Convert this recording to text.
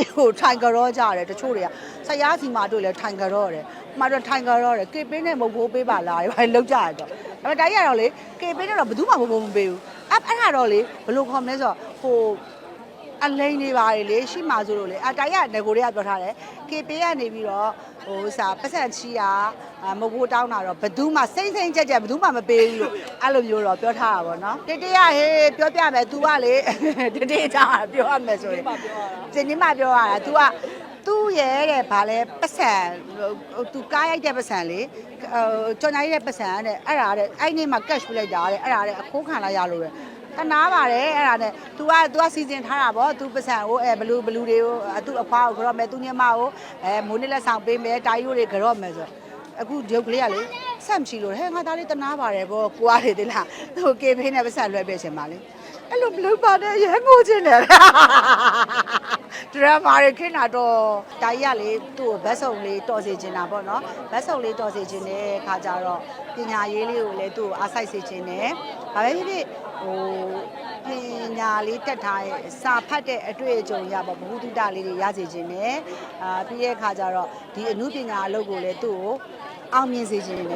ကြီးကိုထိုင်ကြတော့ကြတယ်တချို့တွေကဆရာစီမာတို့လည်းထိုင်ကြတော့တယ်မှတော့ထိုင်ကြတော့တယ်ကေပင်းနဲ့မဟုတ်ဘူးပေးပါလားဘာလောက်ကြရတော့ဒါပေမဲ့တိုင်းရတော့လေကေပင်းနဲ့တော့ဘယ်သူမှမဟုတ်ဘူးမပေးဘူးအဲ့အဲ့ဒါတော့လေဘယ်လိုခေါ်မလဲဆိုတော့ဟိုအလိန်နေပါလေလေရှိမှဆိုလို့လေအတိုင်းရငကိုတွေကပြောထားတယ် KP ကနေပြီးတော့ဟိုစာပတ်စံချီတာအ မဟုတ်တောင်းတာတော့ဘယ်သူမှစိမ့်စိမ့်ကြက်ကြက်ဘယ်သူမှမပေးဘူးလို့အဲ့လိုမျိုးတော့ပြောထားတာပေါ့နော်တတရဟေးပြောပြမယ် तू ကလေတတရကြောင့်ပြောရမယ်ဆိုရင်စင်ကြီးမပြောရတာ तू ကသူ့ရဲ့တဲ့ဗာလဲပတ်စံဟို तू ကားရိုက်တဲ့ပတ်စံလေဟိုကြော်ညာရိုက်တဲ့ပတ်စံတဲ့အဲ့ဒါတဲ့အဲ့နေ့မှာ cash ပြလိုက်တာတဲ့အဲ့ဒါတဲ့အခိုးခံလိုက်ရလို့တဲ့ တနာပါတယ်အဲ့ဒါနဲ့ तू က तू ကစီစဉ်ထားတာဗော तू ပတ်စံကိုအဲဘလူးဘလူးတွေကိုအတူအဖွားကိုကြော့မယ်သူညမကိုအဲမိုးနေလက်ဆောင်ပေးမယ်တာယူတွေကြော့မယ်ဆို အခုဒီုပ်ကလေးကလေဆက်မရှိလို့ဟဲ့ငါသားလေးတနာပါတယ်ဗောကိုရတယ်တလားဟိုကေဖေးနဲ့ပတ်စံလွှဲပေးချင်ပါလေအဲ့လိုဘလူးပါနဲ့ရဲငိုချင်တယ်ဒရမာရခင်းတာတော့တာကြီးကလေသူ့ကိုဘတ်စုံလေးတော်စေချင်တာပေါ့နော်ဘတ်စုံလေးတော်စေချင်တဲ့ခါကျတော့ပညာရေးလေးကိုလည်းသူ့ကိုအားစိုက်စေချင်တယ်ဘာပဲဖြစ်ဖြစ်ဟိုပ ညာလေးတက်ထားရဲ့စာဖတ်တဲ့အတွေ့အကြုံရပါဘ ഹു တုတလေးတွေရစေခြင်းနဲ့အာပြီးရဲ့အခါကျတော့ဒီအမှုပညာအလုပ်ကိုလည်းသူ့ကိုအောင်မြင်စေခြင်းနဲ့